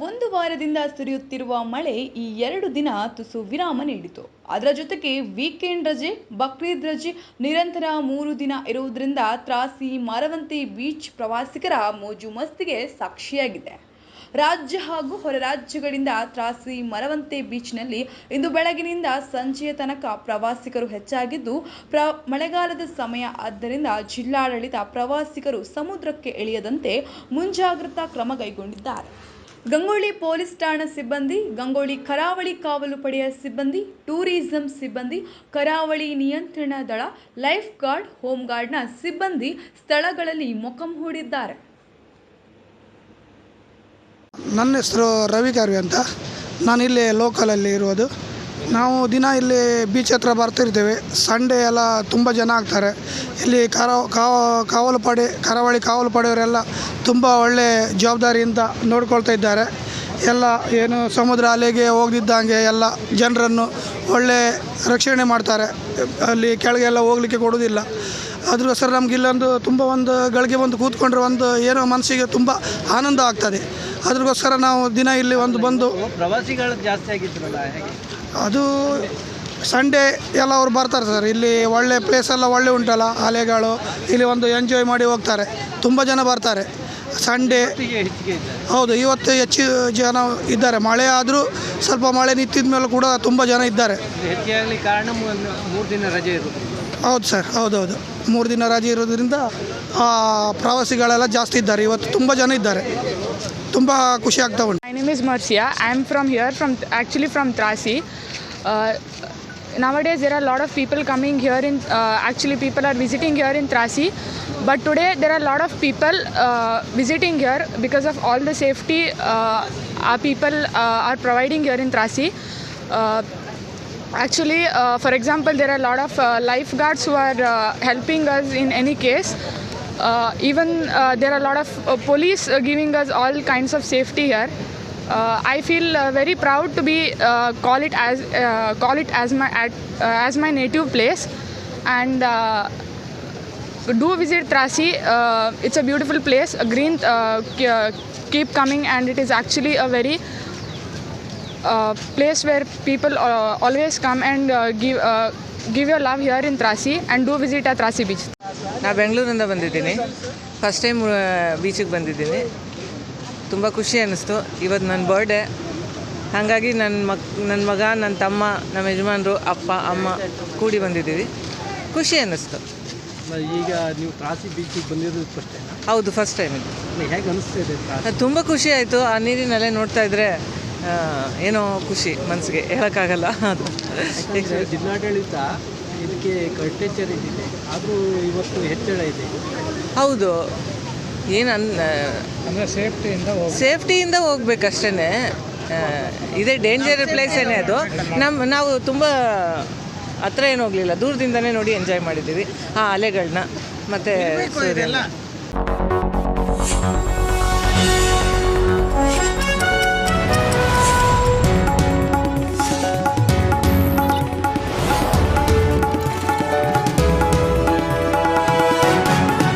ಒಂದು ವಾರದಿಂದ ಸುರಿಯುತ್ತಿರುವ ಮಳೆ ಈ ಎರಡು ದಿನ ತುಸು ವಿರಾಮ ನೀಡಿತು. ಅದರ ಜೊತೆಗೆ ವೀಕೆಂಡ್ ರಜೆ, ಬಕ್ರೀದ್ ರಜೆ, ನಿರಂತರ ಮೂರು ದಿನ ಇರುವುದರಿಂದ ತ್ರಾಸಿ, ಮಾರವಂತಿ ಬೀಚ್ ಪ್ರವಾಸಿಗರ ಮೋಜು ಮಸ್ತಿಗೆ ಸಾಕ್ಷಿಯಾಗಿದೆ. ರಾಜ್ಯ ಹಾಗೂ ಹೊರ ರಾಜ್ಯಗಳಿಂದ ತ್ರಾಸಿ, ಮರವಂತೆ ಬೀಚ್ನಲ್ಲಿ ಇಂದು ಬೆಳಗಿನಿಂದ ಸಂಜೆಯ ತನಕ ಪ್ರವಾಸಿಗರು ಹೆಚ್ಚಾಗಿದ್ದು, ಪ್ರ, ಮಳೆಗಾಲದ ಸಮಯ ಆದ್ದರಿಂದ ಜಿಲ್ಲಾಡಳಿತ ಪ್ರವಾಸಿಗರು ಸಮುದ್ರಕ್ಕೆ ಇಳಿಯದಂತೆ ಮುಂಜಾಗ್ರತಾ ಕ್ರಮ ಕೈಗೊಂಡಿದ್ದಾರೆ. ಗಂಗೊಳ್ಳಿ ಪೊಲೀಸ್ ಠಾಣಾ ಸಿಬ್ಬಂದಿ ಗಂಗೊಳ್ಳಿ ಕರಾವಳಿ ಕಾವಲು ಪಡೆಯ ಸಿಬ್ಬಂದಿ, ಟೂರಿಸಂ ಸಿಬ್ಬಂದಿ, ಕರಾವಳಿ ನಿಯಂತ್ರಣ ದಳ, ಲೈಫ್ ಗಾರ್ಡ್, ಹೋಮ್ ಗಾರ್ಡ್ನ ಸಿಬ್ಬಂದಿ ಸ್ಥಳಗಳಲ್ಲಿ ಮೊಕಂ ಹೂಡಿದ್ದಾರೆ. ನನ್ನ ಹೆಸರು ರವಿ ಕಾರ್ವಿ ಅಂತ. ನಾನು ಇಲ್ಲಿ ಲೋಕಲಲ್ಲಿ ಇರೋದು ನಾವು ದಿನ ಇಲ್ಲಿ ಬೀಚ್ ಹತ್ರ ಬರ್ತಿರ್ತೇವೆ. ಸಂಡೇ ಎಲ್ಲ ತುಂಬ ಜನ ಆಗ್ತಾರೆ. ಇಲ್ಲಿ ಕಾವ- ಕಾವಲು ಪಡೆ ಕರಾವಳಿ ಕಾವಲು ಪಡೆಯವರೆಲ್ಲ ತುಂಬ ಒಳ್ಳೆ ಜವಾಬ್ದಾರಿಯಿಂದ ನೋಡ್ಕೊಳ್ತಾ ಇದ್ದಾರೆ. ಎಲ್ಲ ಏನು ಸಮುದ್ರ ಅಲೆಗೆ ಹೋಗ್ದಿದ್ದಂಗೆ ಎಲ್ಲ ಜನರನ್ನು ಒಳ್ಳೆ ರಕ್ಷಣೆ ಮಾಡ್ತಾರೆ. ಅಲ್ಲಿ ಕೆಳಗೆಲ್ಲ ಹೋಗಲಿಕ್ಕೆ ಕೊಡೋದಿಲ್ಲ ಅದಕ್ಕೋಸ್ಕರ ನಮ್ಗೆ ಇಲ್ಲೊಂದು ತುಂಬ ಒಂದು ಗಳಿಗೆ ಬಂದು ಕೂತ್ಕೊಂಡ್ರೆ ಒಂದು ಏನೋ ಮನಸ್ಸಿಗೆ ತುಂಬ ಆನಂದ ಆಗ್ತದೆ. ಅದಕ್ಕೋಸ್ಕರ ನಾವು ದಿನ ಇಲ್ಲಿ ಒಂದು ಬಂದು ಪ್ರವಾಸಿಗಳು ಜಾಸ್ತಿ ಆಗಿದ್ರಲ್ಲ ಅದು ಸಂಡೇ ಎಲ್ಲ ಅವ್ರು ಬರ್ತಾರೆ ಸರ್. ಇಲ್ಲಿ ಒಳ್ಳೆ ಪ್ಲೇಸ್ ಎಲ್ಲ ಒಳ್ಳೆ ಉಂಟಲ್ಲ ಅಲೆಗಳು ಇಲ್ಲಿ ಒಂದು ಎಂಜಾಯ್ ಮಾಡಿ ಹೋಗ್ತಾರೆ. ತುಂಬ ಜನ ಬರ್ತಾರೆ. ಸಂಡೇ ಹೌದು ಇವತ್ತು ಹೆಚ್ಚು ಜನ ಇದ್ದಾರೆ. ಮಳೆ ಆದರೂ ಸ್ವಲ್ಪ ಮಳೆ ನಿಂತಿದ ಮೇಲೆ ಕೂಡ ತುಂಬ ಜನ ಇದ್ದಾರೆ. ಕಾರಣ ಮೂರು ದಿನ ರಜೆ ಹೌದು ಸರ್ ಹೌದೌದು. ಮೂರು ದಿನ ರಜೆ ಇರೋದ್ರಿಂದ ಪ್ರವಾಸಿಗಳೆಲ್ಲ ಜಾಸ್ತಿ ಇದ್ದಾರೆ. ಇವತ್ತು ತುಂಬ ಜನ ಇದ್ದಾರೆ. ತುಂಬ ಖುಷಿ ಆಗ್ತಾ ಉಂಟು. Name is Marcia. I'm from here, from actually from Trasi. Uh, nowadays, there are a lot of people coming here. In uh, actually, people are visiting here in Trasi. But today, there are a lot of people uh, visiting here because of all the safety uh, our people uh, are providing here in Trasi. Uh, Actually, uh, for example, there are a lot of lifeguards who are helping us in any case. Even there are a lot of police giving us all kinds of safety here. Uh, I feel uh, very proud to be uh, call it as uh, call it as my at, uh, as my native place, and uh, do visit Trasi. Uh, it's a beautiful place. A green uh, ke- uh, keep coming, and it is actually a very uh, place where people uh, always come and uh, give uh, give your love here in Trasi and do visit at Trasi beach. ನಾ ಬೆಂಗಳೂರಿಂದ ಬಂದಿದ್ದೀನಿ first time ಬೀಚಿಗೆ ಬಂದಿದ್ದೀನಿ ತುಂಬ ಖುಷಿ ಅನ್ನಿಸ್ತು. ಇವತ್ತು ನನ್ನ ಬರ್ಡೇ ಹಾಗಾಗಿ ನನ್ನ ಮಕ್ ನನ್ನ ಮಗ ನನ್ನ ತಮ್ಮ ನಮ್ಮ ಯಜಮಾನರು ಅಪ್ಪ ಅಮ್ಮ ಕೂಡಿ ಬಂದಿದ್ದೀವಿ. ಖುಷಿ ಅನ್ನಿಸ್ತು. ಈಗ ನೀವು ಕಾಸಿ ಬೀಚಿಗೆ ಬಂದಿರೋದು ಫಸ್ಟ್ ಟೈಮ್ ಹೌದು ಫಸ್ಟ್ ಟೈಮ್ ಇದು. ಹೇಗೆ ಅನಿಸ್ತಿದೆ ತುಂಬ ಖುಷಿ ಆಯಿತು. ಆ ನೀರಿನಲ್ಲೇ ನೋಡ್ತಾ ಇದ್ದರೆ ಏನೋ ಖುಷಿ ಮನಸ್ಸಿಗೆ ಹೇಳೋಕ್ಕಾಗಲ್ಲ ಅದು. ಜಿಲ್ಲಾಡಳಿತ ಇದಕ್ಕೆ ಕಟ್ಟೆಚ್ಚರ ಇದೆ ಆದರೂ ಇವತ್ತು ಹೆಚ್ಚಳ ಇದೆ. ಹೌದು. ಏನು ಅನ್ ಅಂದರೆ ಸೇಫ್ಟಿಯಿಂದ ಸೇಫ್ಟಿಯಿಂದ ಹೋಗ್ಬೇಕಷ್ಟೇ ಇದೇ ಡೇಂಜರ್ ಪ್ಲೇಸೇನೆ ಅದು. ನಮ್ಮ ನಾವು ತುಂಬ ಹತ್ರ ಏನು ಹೋಗಲಿಲ್ಲ. ದೂರದಿಂದನೇ ನೋಡಿ ಎಂಜಾಯ್ ಮಾಡಿದ್ದೀವಿ. ಆ ಅಲೆಗಳನ್ನ ಮತ್ತು